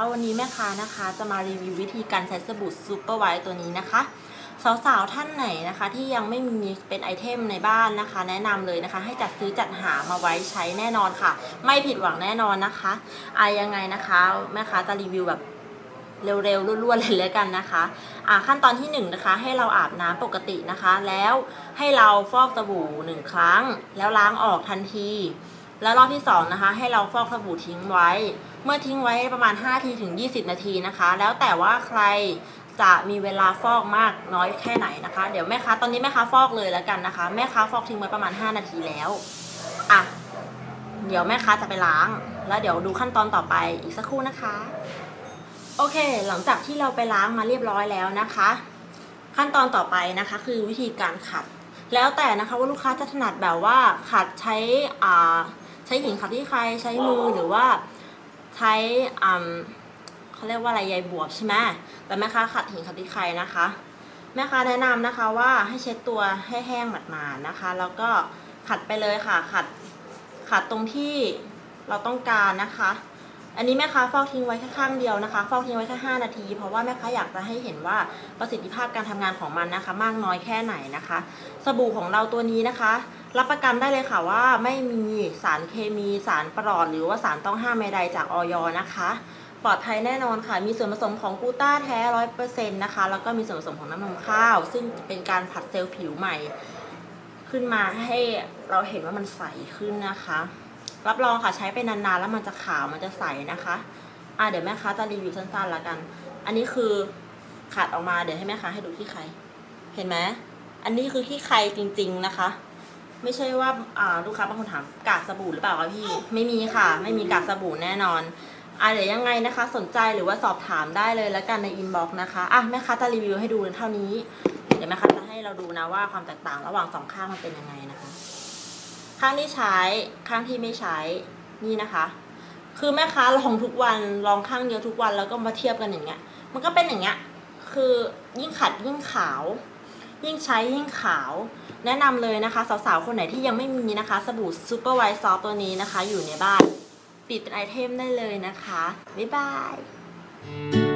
วันนี้แม่ค้านะคะจะมารีวิววิธีการใช้สบู่ซูเปอร์ไวท์ตัวนี้นะคะ สาวๆท่านไหนนะคะ ที่ยังไม่มีเป็นไอเทมในบ้านนะคะ แนะนำเลยนะคะ ให้จัดซื้อจัดหามาไว้ใช้แน่นอนค่ะ ไม่ผิดหวังแน่นอนนะคะอายังไงนะคะแม่ค้าจะรีวิวแบบเร็วๆรวดๆเลยแล้วกันนะคะอ่าขั้นตอนที่หนึ่งนะคะ ให้เราอาบน้ำปกตินะคะ แล้วให้เราฟอกสบู่หนึ่งครั้ง แล้วล้างออกทันที แล้วรอบที่สองนะคะให้เราฟอกสบู่ทิ้งไว้ เมื่อทิ้งไว้ประมาณ5ทีถึง 20 นาทีนะคะ แล้วแต่ว่าใครจะมีเวลาฟอกมากน้อยแค่ไหนนะคะ เดี๋ยวแม่ค้าตอนนี้แม่ค้าฟอกเลยแล้วกันนะคะ แม่ค้าฟอกทิ้งไว้ประมาณ 5 นาทีแล้วอะเดี๋ยวแม่ค้าจะไปล้าง แล้วเดี๋ยวดูขั้นตอนต่อไปอีกสักครู่นะคะ โอเค หลังจากที่เราไปล้างมาเรียบร้อยแล้วนะคะ ขั้นตอนต่อไปนะคะ คือวิธีการขัด แล้วแต่นะคะว่าลูกค้าจะถนัดแบบว่าขัดใช้อ่า ใช้หินขัดที่ใครใช้มือหรือว่าใช้อ่าเขาเรียกว่าอะไรใยบวบใช่ไหมแต่แม่ค้าขัดหินขัดที่ใครนะคะ แม่ค้าแนะนำนะคะว่าให้เช็ดตัวให้แห้งหมาดๆนะคะ แล้วก็ขัดไปเลยค่ะขัดขัดตรงที่เราต้องการนะคะ อันนี้แม่ค้าฟอกทิ้งไว้แค่ข้างเดียวนะคะ ฟอกทิ้งไว้แค่5นาที เพราะว่าแม่ค้าอยากจะให้เห็นว่าประสิทธิภาพการทำงานของมันนะคะ มากน้อยแค่ไหนนะคะ สบู่ของเราตัวนี้นะคะ รับประกันได้เลยค่ะว่าไม่มีสารเคมีสารปลอด หรือว่าสารต้องห้ามใดๆจากออยนะคะปลอดภัยแน่นอนค่ะ มีส่วนผสมของกูต้าแท้ร้อยเปอร์เซ็นต์นะคะ แล้วก็มีส่วนผสมของน้ำมันข้าว ซึ่งเป็นการผัดเซลล์ผิวใหม่ ขึ้นมาให้เราเห็นว่ามันใสขึ้นนะคะ รับรองค่ะใช้ไปนานๆ แล้วมันจะขาวมันจะใสนะคะอะเดี๋ยวแม่ค้าจะรีวิวสั้นๆแล้วกัน อันนี้คือขัดออกมาเดี๋ยวให้แม่ค้าให้ดูที่ใครเห็นไหมอันนี้คือที่ใครจริง ๆนะคะ ไม่ใช่ว่าอ่าลูกค้าบางคนถามกากสบู่หรือเปล่าคะพี่ไม่มีค่ะ ไม่มีกากสบู่แน่นอนอะเดี๋ยวยังไงนะคะ สนใจหรือว่าสอบถามได้เลยแล้วกันในอินบ็อกซ์นะคะอะแม่ค้าจะรีวิวให้ดูเท่านี้ เดี๋ยวแม่ค้าจะให้เราดูนะว่าความแตกต่างระหว่างสองข้างมันเป็นยังไงนะคะ ข้างที่ใช้ข้างที่ไม่ใช้นี่นะคะ คือแม่ค้าลองทุกวันลองข้างเดียวทุกวันแล้วก็มาเทียบกันอย่างเงี้ย มันก็เป็นอย่างเงี้ยคือยิ่งขัดยิ่งขาว ยิ่งใช้ยิ่งขาว แนะนำเลยนะคะสาวๆคนไหนที่ยังไม่มีนะคะ สบู่ซูเปอร์ไวท์ซอฟตัวนี้นะคะ อยู่ในบ้านปิดเป็นไอเทมได้เลยนะคะ บ๊ายบาย